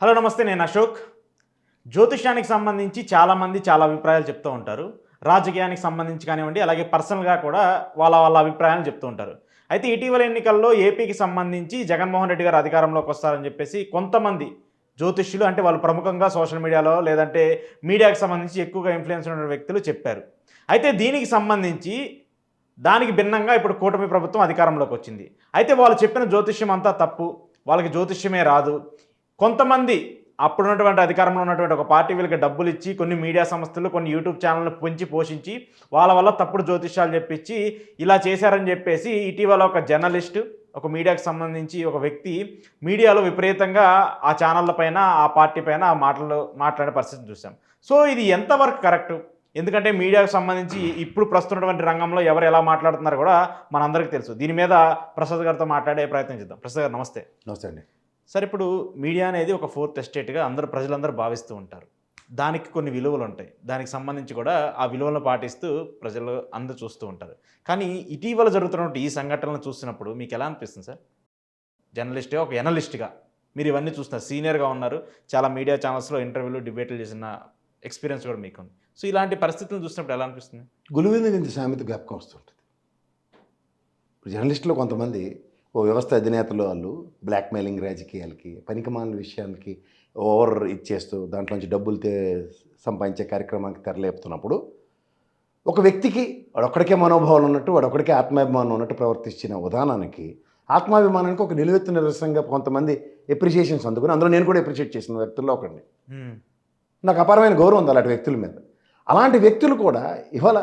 Hello నమస్తే నేను అశోక్. జ్యోతిష్యానికి సంబంధించి చాలామంది చాలా అభిప్రాయాలు చెప్తూ ఉంటారు. రాజకీయానికి సంబంధించి కానివ్వండి అలాగే పర్సనల్గా కూడా వాళ్ళ వాళ్ళ అభిప్రాయాలు చెప్తూ ఉంటారు. అయితే ఇటీవల ఎన్నికల్లో ఏపీకి సంబంధించి జగన్మోహన్ రెడ్డి గారు అధికారంలోకి వస్తారని చెప్పేసి కొంతమంది జ్యోతిష్యులు అంటే వాళ్ళు ప్రముఖంగా సోషల్ మీడియాలో లేదంటే మీడియాకి సంబంధించి ఎక్కువగా ఇన్ఫ్లుయెన్స్ ఉన్న వ్యక్తులు చెప్పారు. అయితే దీనికి సంబంధించి దానికి భిన్నంగా ఇప్పుడు కూటమి ప్రభుత్వం అధికారంలోకి వచ్చింది. అయితే వాళ్ళు చెప్పిన జ్యోతిష్యం అంతా తప్పు వాళ్ళకి జ్యోతిష్యమే రాదు. కొంతమంది అప్పుడున్నటువంటి అధికారంలో ఉన్నటువంటి ఒక పార్టీ వీళ్ళకి డబ్బులు ఇచ్చి కొన్ని మీడియా సంస్థలు కొన్ని యూట్యూబ్ ఛానల్ని పెంచి పోషించి వాళ్ళ వల్ల తప్పుడు జ్యోతిష్యాలు చెప్పించి ఇలా చేశారని చెప్పేసి ఇటీవల ఒక జర్నలిస్ట్ ఒక మీడియాకు సంబంధించి ఒక వ్యక్తి మీడియాలో విపరీతంగా ఆ ఛానళ్ళ పైన ఆ పార్టీ పైన ఆ మాటలు మాట్లాడే పరిస్థితి చూసాం సో ఇది ఎంతవరకు కరెక్ట్? ఎందుకంటే మీడియాకు సంబంధించి ఇప్పుడు ప్రస్తున్నటువంటి రంగంలో ఎవరు ఎలా మాట్లాడుతున్నారో కూడా మనందరికీ తెలుసు. దీని మీద ప్రసాద్ గారితో మాట్లాడే ప్రయత్నం చేద్దాం. ప్రసాద్ గారు నమస్తే. నమస్తే అండి. సార్ ఇప్పుడు మీడియా అనేది ఒక ఫోర్త్ ఎస్టేట్గా అందరూ ప్రజలందరూ భావిస్తూ ఉంటారు. దానికి కొన్ని విలువలు ఉంటాయి. దానికి సంబంధించి కూడా ఆ విలువలను పాటిస్తూ ప్రజలు అందరూ చూస్తూ ఉంటారు. కానీ ఇటీవల జరుగుతున్నటువంటి ఈ సంఘటనలు చూసినప్పుడు మీకు ఎలా అనిపిస్తుంది సార్? జర్నలిస్ట్గా ఒక ఎనలిస్ట్గా మీరు ఇవన్నీ చూస్తున్నారు. సీనియర్గా ఉన్నారు. చాలా మీడియా ఛానల్స్లో ఇంటర్వ్యూలు డిబేట్లు చేసిన ఎక్స్పీరియన్స్ కూడా మీకు ఉంది. సో ఇలాంటి పరిస్థితులను చూసినప్పుడు ఎలా అనిపిస్తుంది? గులువింద నుంచి సామెత జ్ఞాపకం వస్తుంటుంది ఇప్పుడు జర్నలిస్టులు కొంతమంది ఓ వ్యవస్థ అధినేతలు వాళ్ళు బ్లాక్మెయిలింగ్ రాజకీయాలకి పనికిమాలిన విషయాలకి ఓవర్ ఇచ్చేస్తూ దాంట్లోంచి డబ్బులు తే సంపాదించే కార్యక్రమానికి తెరలేపుతున్నప్పుడు ఒక వ్యక్తికి వాడొక్కడికే మనోభావాలు ఉన్నట్టు వాడొక్కడికే ఆత్మాభిమానం ఉన్నట్టు ప్రవర్తించిన ఉదాహరణకి ఆత్మాభిమానానికి ఒక నిలువెత్తు నిరసనగా కొంతమంది ఎప్రిషియేషన్స్ అందుకుని అందులో నేను కూడా ఎప్రిషియేట్ చేసిన వ్యక్తుల్లో ఒకడిని. నాకు అపారమైన గౌరవం ఉంది అలాంటి వ్యక్తుల మీద. అలాంటి వ్యక్తులు కూడా ఇవాళ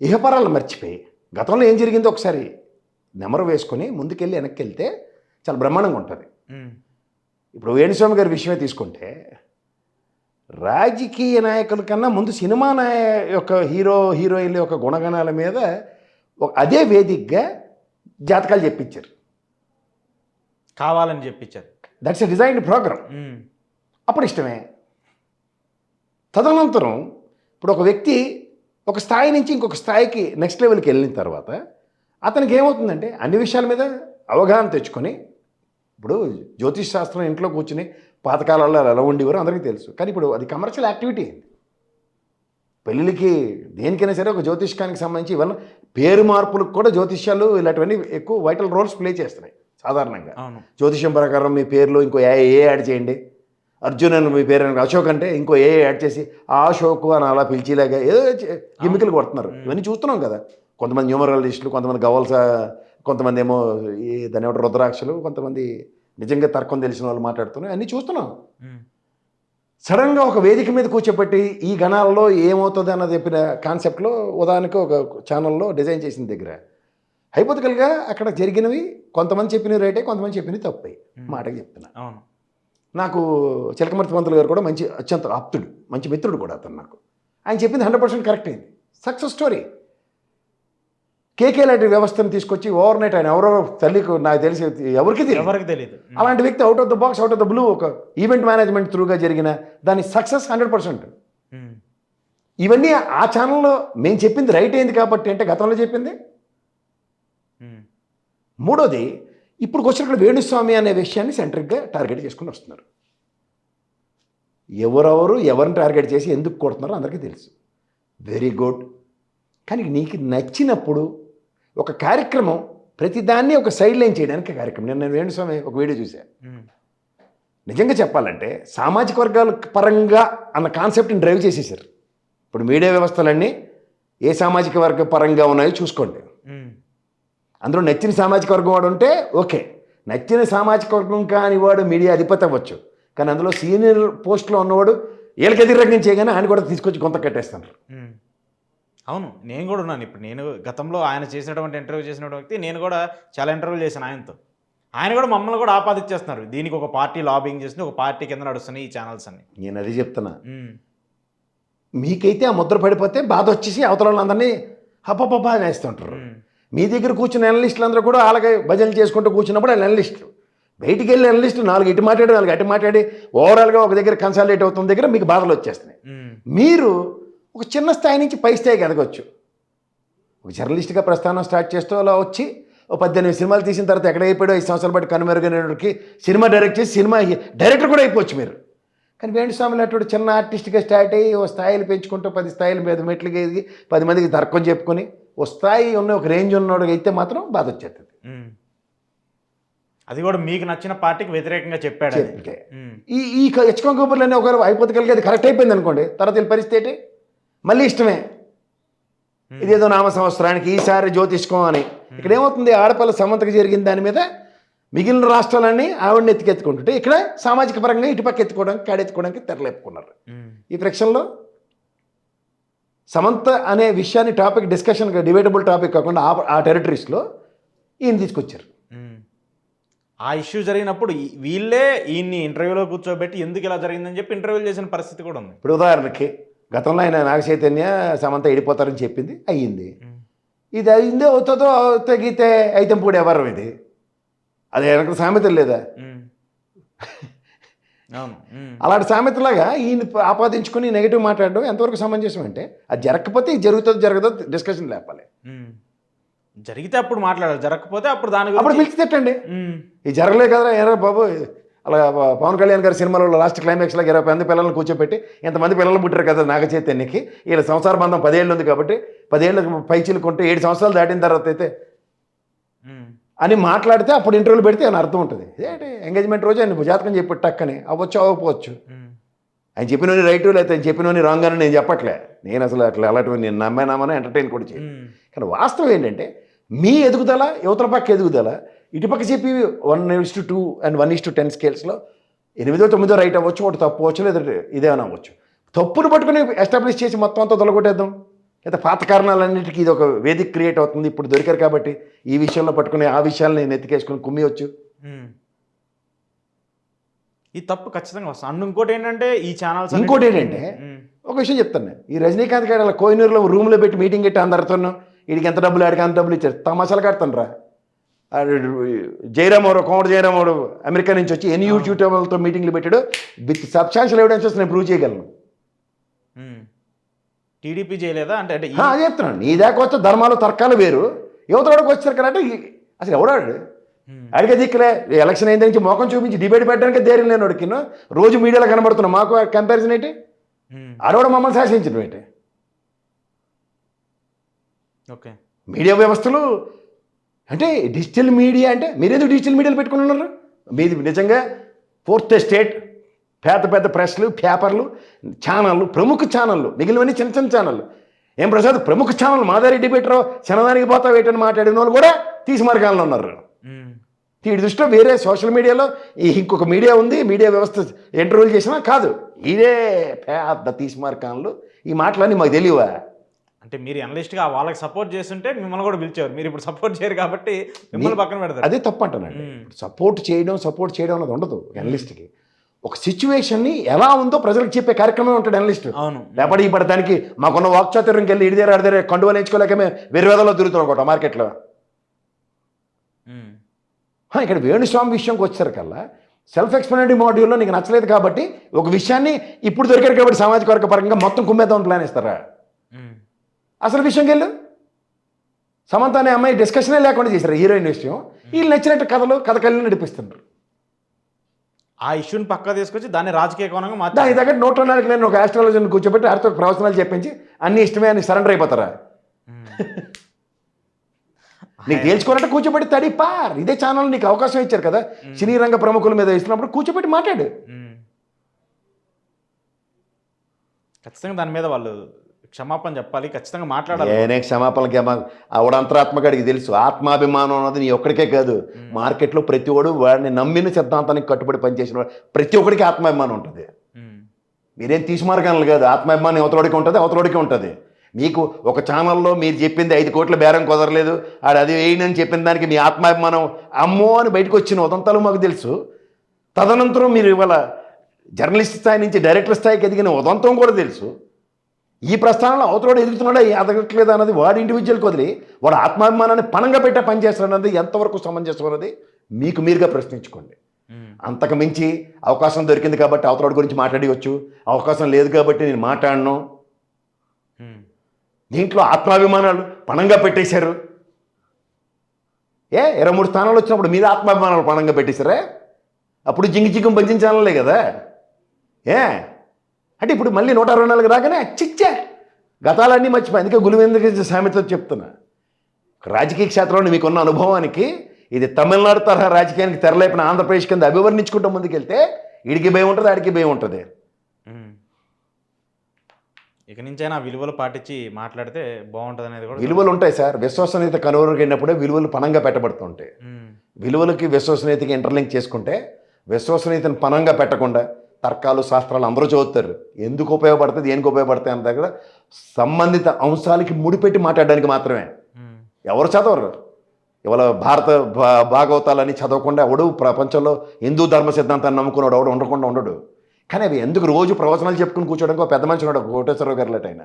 ఇహపరాలు మర్చిపోయి గతంలో ఏం జరిగిందో ఒకసారి నెమరు వేసుకొని ముందుకెళ్ళి వెనక్కి వెళ్తే చాలా బ్రహ్మాండంగా ఉంటుంది. ఇప్పుడు వేణుస్వామి గారి విషయమే తీసుకుంటే రాజకీయ నాయకుల కన్నా ముందు సినిమా నాయ యొక్క హీరో హీరోయిన్ల యొక్క గుణగణాల మీద ఒక అదే వేదికగా జాతకాలు చెప్పించారు. కావాలని చెప్పించారు. That's a designed programme. అప్పుడు ఇష్టమే. తదనంతరం ఇప్పుడు ఒక వ్యక్తి ఒక స్థాయి నుంచి ఇంకొక స్థాయికి నెక్స్ట్ లెవెల్కి వెళ్ళిన తర్వాత అతనికి ఏమవుతుందంటే అన్ని విషయాల మీద అవగాహన తెచ్చుకొని ఇప్పుడు జ్యోతిష్ శాస్త్రం ఇంట్లో కూర్చుని పాతకాలంలో ఎలా ఉండేవారో అందరికీ తెలుసు. కానీ ఇప్పుడు అది కమర్షియల్ యాక్టివిటీ అయింది పెళ్ళిళ్ళకి దేనికైనా సరే ఒక జ్యోతిష్కానికి సంబంధించి ఇవన్నీ పేరు మార్పులకు కూడా జ్యోతిష్యాలు ఇలాంటివన్నీ ఎక్కువ వైటల్ రోల్స్ ప్లే చేస్తున్నాయి సాధారణంగా. జ్యోతిష్యం ప్రకారం మీ పేరులో ఇంకో ఏ ఏ యాడ్ చేయండి. అర్జున్ అని మీ పేరు అశోక్ అంటే ఇంకో ఏ యాడ్ చేసి ఆ అశోక్ అని అలా పిలిచిలాగా ఏదో గిమ్మికలు కొడుతున్నారు. ఇవన్నీ చూస్తున్నాం కదా. కొంతమంది న్యూమరాలజిస్టులు కొంతమంది గవల్స కొంతమంది ఏమో ఈ దాని ఏమంటారు రుద్రాక్షలు కొంతమంది నిజంగా తర్కం తెలిసిన వాళ్ళు మాట్లాడుతున్నారు అన్నీ చూస్తున్నాం. సడన్గా ఒక వేదిక మీద కూర్చోబెట్టి ఈ గణాలలో ఏమవుతుంది అన్నది చెప్పిన కాన్సెప్ట్లో ఉదాహరణకు ఒక ఛానల్లో డిజైన్ చేసిన దగ్గర. హైపోతికల్గా అక్కడ జరిగినవి కొంతమంది చెప్పినవి రైటే కొంతమంది చెప్పినవి తప్పాయి మాటకి చెప్తున్నా. అవును. నాకు చిలకమర్తి పంతులు గారు కూడా మంచి అత్యంత ఆప్తుడు మంచి మిత్రుడు కూడా అతను నాకు. ఆయన చెప్పింది హండ్రెడ్ పర్సెంట్ కరెక్ట్ అయింది. Success story. కేకే లాంటి వ్యవస్థను తీసుకొచ్చి ఓవర్ నైట్ ఆయన ఎవరో తల్లికి నాకు తెలిసి ఎవరికి తెలియదు. ఎవరికి తెలియదు. అలాంటి వ్యక్తి out of the box out of the blue ఒక ఈవెంట్ మేనేజ్మెంట్ త్రూగా జరిగిన దాని సక్సెస్ హండ్రెడ్ పర్సెంట్. ఇవన్నీ ఆ ఛానల్లో మేము చెప్పింది రైట్ అయింది కాబట్టి అంటే గతంలో చెప్పింది. మూడోది ఇప్పుడు వచ్చిన వేణుస్వామి అనే విషయాన్ని సెంట్రిక్గా టార్గెట్ చేసుకుని వస్తున్నారు. ఎవరెవరు ఎవరిని టార్గెట్ చేసి ఎందుకు కొడుతున్నారో అందరికీ తెలుసు. వెరీ గుడ్ కానీ నీకు నచ్చినప్పుడు ఒక కార్యక్రమం ప్రతిదాన్ని ఒక సైడ్ లైన్ చేయడానికి కార్యక్రమం. నేను నేను వేణుస్వామి ఒక వీడియో చూశాను. నిజంగా చెప్పాలంటే సామాజిక వర్గాల పరంగా అన్న కాన్సెప్ట్ని డ్రైవ్ చేసేసారు. ఇప్పుడు మీడియా వ్యవస్థలన్నీ ఏ సామాజిక వర్గ పరంగా ఉన్నాయో చూసుకోండి. అందులో నచ్చిన సామాజిక వర్గం వాడు ఉంటే ఓకే. నచ్చిన సామాజిక వర్గం కాని వాడు మీడియా అధిపతి అవ్వచ్చు. కానీ అందులో సీనియర్ పోస్ట్లో ఉన్నవాడు వీళ్ళకి ఎదురగం చేయగానే ఆయన కూడా తీసుకొచ్చి కొంత కట్టేస్తున్నారు. అవును నేను కూడా ఉన్నాను. ఇప్పుడు నేను గతంలో ఆయన చేసినటువంటి ఇంటర్వ్యూ చేసిన వ్యక్తి నేను కూడా చాలా ఇంటర్వ్యూలు చేశాను ఆయనతో. ఆయన కూడా మమ్మల్ని కూడా ఆపాదించేస్తున్నారు దీనికి ఒక పార్టీ లాబింగ్ చేసి ఒక పార్టీ కింద నడుస్తున్నాయి ఈ ఛానల్స్ అన్ని. నేను అది చెప్తున్నా. మీకైతే ఆ ముద్ర పడిపోతే బాధ వచ్చేసి అవతల వాళ్ళందరినీ హప్పపప్ప అనేస్తుంటారు. ఉమ్. మీ దగ్గర కూర్చున్న అనలిస్టులు అందరూ కూడా అలాగే భజనలు చేసుకుంటూ కూర్చున్నప్పుడు వాళ్ళు అనలిస్టులు బయటికి వెళ్ళి అనలిస్టులు నాలుగు ఇటు మాట్లాడి నాలుగు అటు మాట్లాడి ఓవరాల్గా ఒక దగ్గర కన్సాలిడేట్ అవుతున్న దగ్గర మీకు బాధలు వచ్చేస్తున్నాయి. మీరు ఒక చిన్న స్థాయి నుంచి పై స్థాయికి ఎదగొచ్చు. ఒక జర్నలిస్ట్గా ప్రస్థానం స్టార్ట్ చేస్తూ అలా వచ్చి ఓ పద్దెనిమిది సినిమాలు తీసిన తర్వాత ఎక్కడ అయిపోయాడో ఐదు సంవత్సరాలు బట్టి కనుమరుగైనకి సినిమా డైరెక్ట్ చేసి సినిమా డైరెక్టర్ కూడా అయిపోవచ్చు మీరు. కానీ వేణుస్వామి అటువంటి చిన్న ఆర్టిస్ట్గా స్టార్ట్ అయ్యి ఓ స్థాయిలు పెంచుకుంటూ పది స్థాయిలు మీద మెట్లకి ఎదిగి పది మందికి తర్కం చెప్పుకొని ఓ స్థాయి ఉన్న ఒక రేంజ్ ఉన్నోడు అయితే మాత్రం బాధ వచ్చేస్తుంది. అది కూడా మీకు నచ్చిన పార్టీకి వ్యతిరేకంగా చెప్పాడు. ఈ ఈ హెచ్కం కబుర్లన్నీ ఒకరు అయిపోతే అది కరెక్ట్ అయిపోయింది అనుకోండి తర్వాత పరిస్థితి ఏంటి? మళ్ళీ ఇష్టమే. ఇదేదో నామ సంవత్సరానికి ఈసారి జ్యోతిష్కం అని. ఇక్కడ ఏమవుతుంది? ఆడపిల్ల సమంతకు జరిగిన దాని మీద మిగిలిన రాష్ట్రాలన్నీ ఆవిడని ఎత్తికెత్తుకుంటుంటే ఇక్కడ సామాజిక పరంగా ఇటుపక్క ఎత్తుకోవడానికి కాడెత్తుకోవడానికి తెరలేపుకున్నారు. ఈ ప్రక్షన్లో సమంత అనే విషయాన్ని టాపిక్ డిస్కషన్ డిబేటబుల్ టాపిక్ కాకుండా ఆ టెరిటరీస్లో ఈయన తీసుకొచ్చారు. ఆ ఇష్యూ జరిగినప్పుడు వీళ్ళే ఈయన్ని ఇంటర్వ్యూలో కూర్చోబెట్టి ఎందుకు ఇలా జరిగిందని చెప్పి ఇంటర్వ్యూలు చేసిన పరిస్థితి కూడా ఉంది. ఇప్పుడు ఉదాహరణకి గతంలో ఆయన నాగ చైతన్య సమంత ఇడిపోతారని చెప్పింది. అయ్యింది. ఇది అయిందే అవుతుందో తగ్గితే అయితే ఇప్పుడు ఎవరు ఇది? అది వెనక సామెతలు లేదా. అలాంటి సామెతలాగా ఈయన ఆపాదించుకుని నెగిటివ్ మాట్లాడడం ఎంతవరకు సమంజసం అంటే అది జరగకపోతే జరుగుతుందో జరగదో డిస్కషన్ లేపాలి. జరిగితే అప్పుడు మాట్లాడాలి. జరగకపోతే అప్పుడు దాని అప్పుడు పిలిచి తిట్టండి. ఇది జరగలే కదరా ఎరా బాబు. అలా ప- పవన్ కళ్యాణ్ గారి సినిమాలో లాస్ట్ క్లైమాక్స్లో ఇరవై మంది పిల్లల్ని కూర్చోబెట్టి ఎంతమంది పిల్లలు పుట్టారు కదా నాగ చైతన్యకి వీళ్ళ సంసార బంధం పదేళ్ళు ఉంది కాబట్టి పదేళ్ళకి పైచీలు కొంటే ఏడు సంవత్సరాలు దాటిన తర్వాత అయితే. అని మాట్లాడితే అప్పుడు ఇంటర్వ్యూలు పెడితే అని అర్థం ఉంటుంది ఏంటి ఎంగేజ్మెంట్ రోజు ఆయన జాతకం చెప్పి టక్కని అవ్వచ్చు అవ్వకపోవచ్చు. ఆయన చెప్పినోని రైట్ లేకపోతే ఆయన చెప్పినోని రాంగ్ అని నేను చెప్పట్లే నేను అసలు అట్లా అలాంటివి నేను నమ్మానామని ఎంటర్టైన్ కూడా చేయను. కానీ వాస్తవం ఏంటంటే మీ ఎదుగుదల యువతల పక్క ఎదుగుదల ఇటుపక్క చెప్పి one is to two and one is to ten స్కేల్స్లో ఎనిమిదో తొమ్మిదో రైట్ అవ్వచ్చు ఒకటి తప్పు అవ్వచ్చు లేదా ఇదేమైనా అవ్వచ్చు. తప్పును పట్టుకుని ఎస్టాబ్లిష్ చేసి మొత్తం అంతా తొలగొట్టేద్దాం. లేదా పాత కారణాలన్నిటికీ ఇది ఒక వేదిక క్రియేట్ అవుతుంది ఇప్పుడు దొరికారు కాబట్టి ఈ విషయంలో పట్టుకుని ఆ విషయాలను నేను ఎత్తికేసుకుని కుమ్మివచ్చు. ఈ తప్పు ఖచ్చితంగా వస్తుంది. అండ్ ఇంకోటి ఏంటంటే ఈ ఛానల్స్ ఇంకోటి ఏంటంటే ఒక విషయం చెప్తాను నేను. ఈ రజనీకాంత్ గారు అలా కోహినూరులో రూమ్లో పెట్టి మీటింగ్ పెట్టి అందరితోనూ వీడికి ఎంత డబ్బులు ఆడికి అంత డబ్బులు ఇచ్చారు. తమాషాలు కడతాను రా జయరామోడు కోమటి జయరామోడు అమెరికా నుంచి వచ్చి ఎన్ని యూట్యూబ్లతో మీటింగ్లు పెట్టాడు. విత్ సబ్స్టాన్షియల్ ఎవిడెన్సెస్ నేను ప్రూవ్ చేయగలను. టీడీపీ చేయలేదా? అంటే అంటే చెప్తున్నాను. నీ దాకా వచ్చే ధర్మాలు తర్కాలు వేరు. యువతలోకి వచ్చారు కదా అంటే అసలు ఎవడాడు. అడిగే దిక్కులే. ఎలక్షన్ అయిన నుంచి ముఖం చూపించి డిబేట్ పెట్టడానికి ధైర్యం లేని వాడికి రోజు మీడియాలో కనబడుతున్నా మాకు కంపారిజన్ ఏంటి? ఉమ్. ఆడవాడు మమ్మల్ని శాసించడం ఏంటి? ఓకే. మీడియా వ్యవస్థలు అంటే డిజిటల్ మీడియా అంటే మీరేందుకు డిజిటల్ మీడియాలు పెట్టుకుని ఉన్నారు? మీది నిజంగా ఫోర్త్ స్టేట్ పెద్ద పెద్ద ప్రెస్లు పేపర్లు ఛానళ్ళు ప్రముఖ ఛానళ్ళు మిగిలినవన్నీ చిన్న చిన్న ఛానళ్ళు. ఏం ప్రసాద్ ప్రముఖ ఛానల్ మాదారి డిబేటర్ చిన్నదానికి పోతావు ఏంటని మాట్లాడిన వాళ్ళు కూడా తీసి మార్గాల్లో ఉన్నారు. వీడి దృష్టిలో వేరే సోషల్ మీడియాలో ఇంకొక మీడియా ఉంది మీడియా వ్యవస్థ ఇంటర్వ్యూలు చేసినా కాదు. ఇదే పెద్ద తీసి మార్గాలు ఈ మాటలన్నీ మాకు తెలియవా? అంటే మీరు అనలిస్ట్గా వాళ్ళకి సపోర్ట్ చేస్తుంటే మిమ్మల్ని కూడా పిలిచారు మీరు ఇప్పుడు సపోర్ట్ చేయరు కాబట్టి మిమ్మల్ని పక్కన పెడతారు. అదే తప్పు అంటానండి. సపోర్ట్ చేయడం సపోర్ట్ చేయడం అనేది ఉండదు అనలిస్ట్కి ఒక సిచ్యువేషన్ని ఎలా ఉందో ప్రజలకు చెప్పే కార్యక్రమం ఉంటాడు అనలిస్ట్ అవును. లేకపోతే ఈ పడటానికి మాకున్న వాక్చాతుర్యంకి వెళ్ళి ఇడిదేరు అడిదేరే కండువలు ఎంచుకోలేక మేము వేరే వేదలో తిరుగుతాం అనుకోట మార్కెట్లో. ఇక్కడ వేణుస్వామి విషయంకి వచ్చేసరికల్లా సెల్ఫ్ ఎక్స్ప్లెనేటరీ మాడ్యూల్లో నీకు నచ్చలేదు కాబట్టి ఒక విషయాన్ని ఇప్పుడు దొరికారు కాబట్టి సామాజిక వర్గ పరంగా మొత్తం కుమ్మేద్దాం ప్లాన్ ఇస్తారా. అసలు విషయంకి వెళ్ళు సమంత అనే అమ్మాయి డిస్కషనే లేకుండా చేశారు హీరోయిన్ విషయం. వీళ్ళు నచ్చినట్టు కథలు కథ కలిగి నడిపిస్తున్నారు. ఆ ఇష్యూని పక్క తీసుకొచ్చి దాన్ని రాజకీయ కోణంగా మార్చారు దాని దగ్గర నూట నాలుగు నేను ఒక ఆస్ట్రాలజీని కూర్చోబెట్టి ఆడితో ప్రవచనాలు చెప్పించి అన్ని ఇష్టమే అని సరెండర్ అయిపోతారా. నీకు తేల్చుకున్నట్టు కూర్చోబెట్టి తడి పార్. ఇదే ఛానల్ నీకు అవకాశం ఇచ్చారు కదా. సినీ రంగ ప్రముఖుల మీద ఇస్తున్నప్పుడు కూర్చోబెట్టి మాట్లాడు. ఖచ్చితంగా దాని మీద వాళ్ళు క్షమాపణ చెప్పాలి ఖచ్చితంగా మాట్లాడాలి. ఏనే క్షమాపణలకి ఆవిడ అంతరాత్మకాడికి తెలుసు. ఆత్మాభిమానం అన్నది నీ ఒక్కడికే కాదు. మార్కెట్లో ప్రతి ఒడు వాడిని నమ్మిన సిద్ధాంతానికి కట్టుబడి పనిచేసిన వాడు ప్రతి ఒక్కడికి ఆత్మాభిమానం ఉంటుంది. మీరేం తీసుమార్గాలు కాదు. ఆత్మాభిమానం అవతలోడికి ఉంటుంది అవతలోడికి ఉంటుంది. మీకు ఒక ఛానల్లో మీరు చెప్పింది ఐదు కోట్ల బేరం కుదరలేదు. ఆడు అది వేయనని చెప్పిన దానికి మీ ఆత్మాభిమానం అమ్మో అని బయటకు వచ్చిన ఉదంతాలు మాకు తెలుసు. తదనంతరం మీరు ఇవాళ జర్నలిస్ట్ స్థాయి నుంచి డైరెక్టర్ స్థాయికి ఎదిగిన ఉదంతం కూడా తెలుసు. ఈ ప్రస్థానంలో అవతలోడు ఎదుగుతున్నాడా? ఎదగట్లేదు అన్నది వాడి ఇండివిజువల్కి వదిలి వాడు ఆత్మాభిమానాన్ని పణంగా పెట్టే పని చేస్తాడన్నది ఎంతవరకు సమంజసం అన్నది మీకు మీరుగా ప్రశ్నించుకోండి. అంతకు మించి అవకాశం దొరికింది కాబట్టి అవతల గురించి మాట్లాడవచ్చు అవకాశం లేదు కాబట్టి నేను మాట్లాడను. దీంట్లో ఆత్మాభిమానాలు పణంగా పెట్టేశారు. ఏ ఇరవై మూడు స్థానాలు వచ్చినప్పుడు మీద ఆత్మాభిమానాలు పణంగా పెట్టేశారా? అప్పుడు జింగి జింగం ఛానల్లే కదా. ఏ అంటే ఇప్పుడు మళ్ళీ నూట అరవై నాలుగు రాగానే చిచ్చే! గతాలన్నీ మర్చిపోయి అందుకే గులివేంద్ర సామెత చెప్తున్నా. రాజకీయ క్షేత్రంలో మీకున్న అనుభవానికి ఇది తమిళనాడు తరహా రాజకీయానికి తెరలేపిన ఆంధ్రప్రదేశ్ కింద అభివర్ణించుకుంటూ ముందుకెళ్తే ఇడికి భయం ఉంటుంది ఆడికి భయం ఉంటుంది. ఇక నుంచైనా విలువలు పాటించి మాట్లాడితే బాగుంటుంది అనేది కూడా విలువలు ఉంటాయి సార్. విశ్వసనీయత కనుగొనగినప్పుడే విలువలు పణంగా పెట్టబడుతుంటాయి. విలువలకి విశ్వసనీయతకి ఇంటర్లింక్ చేసుకుంటే విశ్వసనీయతను పనంగా పెట్టకుండా తర్కాలు శాస్త్రాలు అందరూ చదువుతారు. ఎందుకు ఉపయోగపడుతుంది దేనికి ఉపయోగపడతాయి అన్న దగ్గర సంబంధిత అంశాలకి ముడిపెట్టి మాట్లాడడానికి మాత్రమే. ఎవరు చదవరు. ఇవాళ భారత భా- భాగవతాలని చదవకుండా ఎవడు ప్రపంచంలో హిందూ ధర్మ సిద్ధాంతాన్ని నమ్ముకున్నాడు ఎవడు ఉండకుండా ఉండడు. కానీ అవి ఎందుకు రోజు ప్రవచనాలు చెప్పుకుని కూర్చోడానికి ఒక పెద్ద మనిషి ఉన్నాడు కోటేశ్వరరావు గారు లాంటి ఆయన.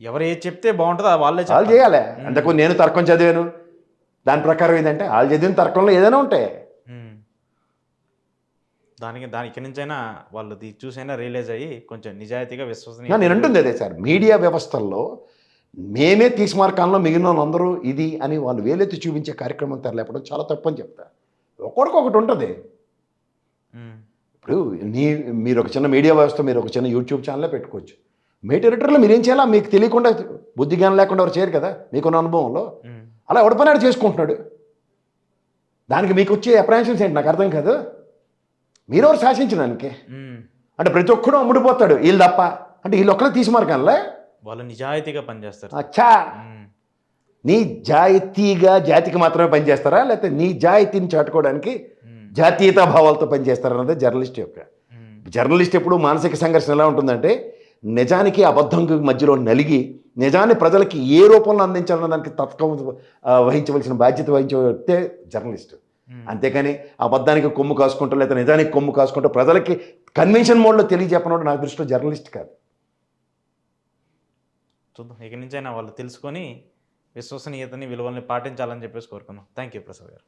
ఎవరు ఏది చెప్తే బాగుంటుందో వాళ్ళే వాళ్ళు. చేయాలి. అంతకు నేను తర్కం చదివాను. దాని ప్రకారం ఏంటంటే వాళ్ళు చదివిన తర్కంలో ఏదైనా ఉంటాయి. దానికి దాని ఇక్కడి నుంచైనా వాళ్ళు చూసైనా రియలైజ్ అయ్యి కొంచెం నిజాయితీగా విశ్వసనీయ నేను అంటుంది అదే సార్. మీడియా వ్యవస్థల్లో మేమే తీసుమార్కాల్లో మిగిలిన వాళ్ళందరూ ఇది అని వాళ్ళు వేలెత్తి చూపించే కార్యక్రమం తెరలేపడం చాలా తప్పని చెప్తా. ఒక్కొక్కడికి ఒకటి ఉంటుంది. ఇప్పుడు నీ మీరు ఒక చిన్న మీడియా వ్యవస్థ మీరు ఒక చిన్న యూట్యూబ్ ఛానలే పెట్టుకోవచ్చు. మీ టెరిటరీలో మీరు ఏం చేయాలా? మీకు తెలియకుండా బుద్ధి జ్ఞానం లేకుండా ఎవరు చేయరు కదా? మీకున్న అనుభవంలో. అలా ఎవడిపోయినాడు చేసుకుంటున్నాడు. దానికి మీకు వచ్చే అప్రహెన్షన్స్ ఏంటి? నాకు అర్థం కాదు. మీరెవరు శాసించడానికి. అంటే ప్రతి ఒక్కడు అమ్ముడిపోతాడు వీళ్ళు తప్ప అంటే వీళ్ళు ఒక్కడే తీసుమార్కాలే వాళ్ళు నిజాయితీగా పనిచేస్తారు అచ్చా. నీ జాయితీగా జాతికి మాత్రమే పనిచేస్తారా లేకపోతే నీ జాయితీని చాటుకోవడానికి. జాతీయతా భావాలతో పనిచేస్తారా అన్నది జర్నలిస్ట్ యొక్క. జర్నలిస్ట్ ఎప్పుడు మానసిక సంఘర్షణ ఎలా ఉంటుందంటే నిజానికి అబద్ధంకి మధ్యలో నలిగి నిజాన్ని ప్రజలకి ఏ రూపంలో అందించాలన్న దానికి తత్వం వహించవలసిన బాధ్యత వహించే జర్నలిస్ట్. అంతేకాని అబద్ధానికి కొమ్ము కాసుకుంటూ లేదా నిజానికి కొమ్ము కాసుకుంటూ ప్రజలకి కన్వెన్షన్ మోడ్లో తెలియజెప్పనోడు నా దృష్టిలో జర్నలిస్ట్ కాదు. చూద్దాం. ఇక నుంచైనా వాళ్ళు తెలుసుకొని విశ్వసనీయతని విలువల్ని పాటించాలని చెప్పేసి కోరుకుందాం. థ్యాంక్ యూ ప్రసాద్ గారు.